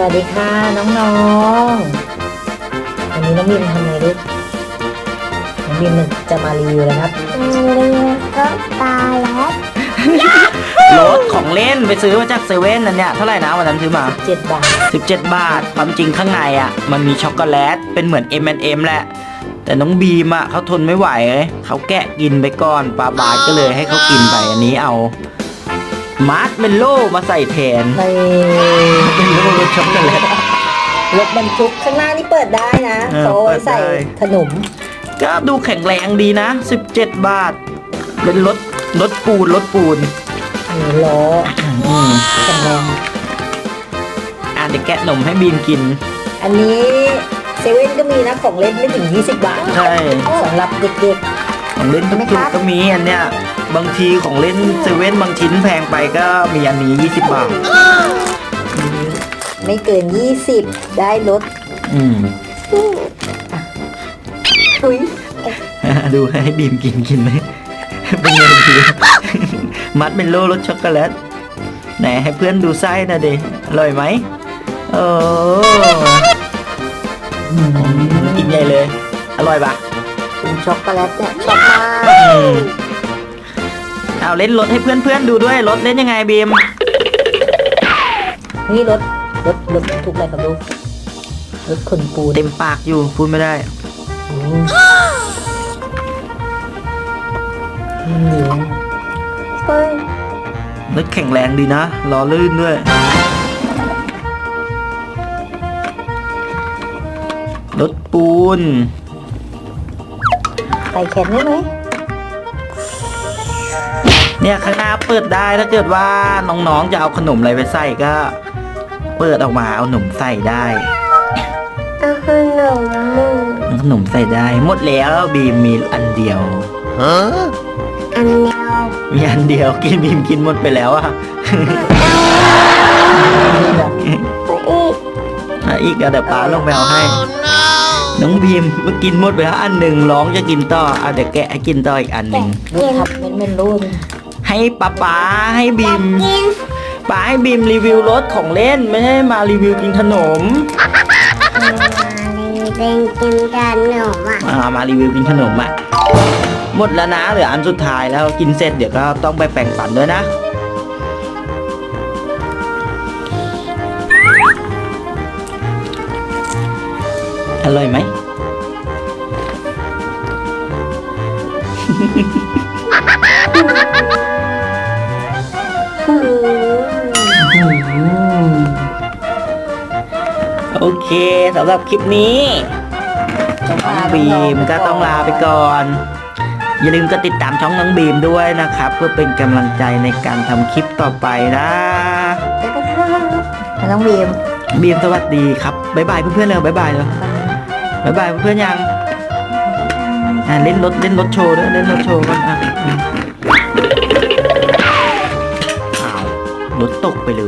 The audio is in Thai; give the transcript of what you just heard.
วัสดีค่ะน้องๆ วันนี้น้องบิมทำไงลูกน้องบิมจะมารีวิวแล้วครับก็ปลาแล้ว รถของเล่นไปซื้อมาจากเซเว่นนั่นเนี่ยเท่าไหร่นะวันนั้นซื้อมา7บาท 17 บาท ความจริงข้างในอะ มันมีช็อกโกแลต เป็นเหมือน M&M แหละ แต่น้องบีมอะเขาทนไม่ไหวเขาแกะกินไปก่อนปลาบาสก็เลยให้เขากินไปอันนี้เอามาร์ชเมลโล่มาใส่แทนในเป็นโลรส ช็อกโกแลต รถบรรทุกข้างหน้านี่เปิดได้นะเออเขาเอาไว้ใส่เปิดได้ ขนม ก็ดูแข็งแรงดีนะ 17 บาท เป็นรถรถปูนรถปูนมีล้ออืมแข็งแรงอะเดี๋ยวแกะนมให้บีมกิน อันนี้เซเว่นก็มีนะของเล่นไม่ถึง 20 บาทใช่ สำหรับเด็ก ของเล่นทุกๆก็มีอันเนี้ยบางทีของเล่นเซเว่นบางชิ้นแพงไปก็มีอันนี้ 20 บาท ๆ ไม่เกิน 20 ได้ลดอืมอุ้ยดูให้บีมกินกินไหมเป็นไงดีมัดเมลโล่รสช็อกโกแลตไหนให้เพื่อนดูไส้หนะเดอร่อยไหมโอ้กินใหญ่เลย อร่อยปะเป็นช็อกโกแลตเนี่ยชอบมากอืมเอาเล่นรถให้เพื่อนๆดูด้วยรถเล่นยังไงบีมนี่รถ รถรถบรรทุกอะไรครับลูกรถขนปูนเต็มปากอยู่พูดไม่ได้อืมอืมดีนะเฮ้ยรถแข็งแรงดีนะล้อลื่นด้วย รถปูน ใส่แขนได้ไหมเนี่ยข้างหน้าเปิดได้ถ้าเกิดว่าน้องๆจะเอาขนมอะไรไปใส่ก็ เปิดออกมาเอาขนมใส่ได้เอาขนมมือเอาขนมใส่ได้ หมดแล้วบีมมีอันเดียวอันเดียวมีอันเดียวกินบีมกินหมดไปแล้วอะไปอีกอะอีกอะเดี๋ยวป้าลงไปเอาให้ น้องบีมเมื่อกินหมดไปแล้วอันหนึ่งร้องจะกินต่อเอาเดี๋ยวแกะให้กินต่ออีกอันหนึ่งลูกทับเม็นเม็นรุ่นให้ป้าป้าให้บีมกิน ป้าให้บีมรีวิวรถของเล่นไม่ใช่มารีวิวกินขนมเป็นกินขนมอะอ่ามารีวิวกินขนมอะหมดแล้วนะเหลืออันสุดท้ายแล้วกินเสร็จเดี๋ยวก็ต้องไปแปรงฟันด้วยนะอร่อยไหม โอเคสำหรับคลิปนี้น้องบีมก็ต้องลาไปก่อน อย่าลืมก็ติดตามช่องน้องบีมด้วยนะครับ เพื่อเป็นกำลังใจในการทำคลิปต่อไปนะน้องบีม บีมสวัสดีครับบ๊ายบายเพื่อนๆเลยบ๊ายบายเลยบ๊ายบายเพื่อนๆยังอะเล่นรถเล่นรถโชว์ด้วยเล่นรถโชว์กันอะ ตกไปเลย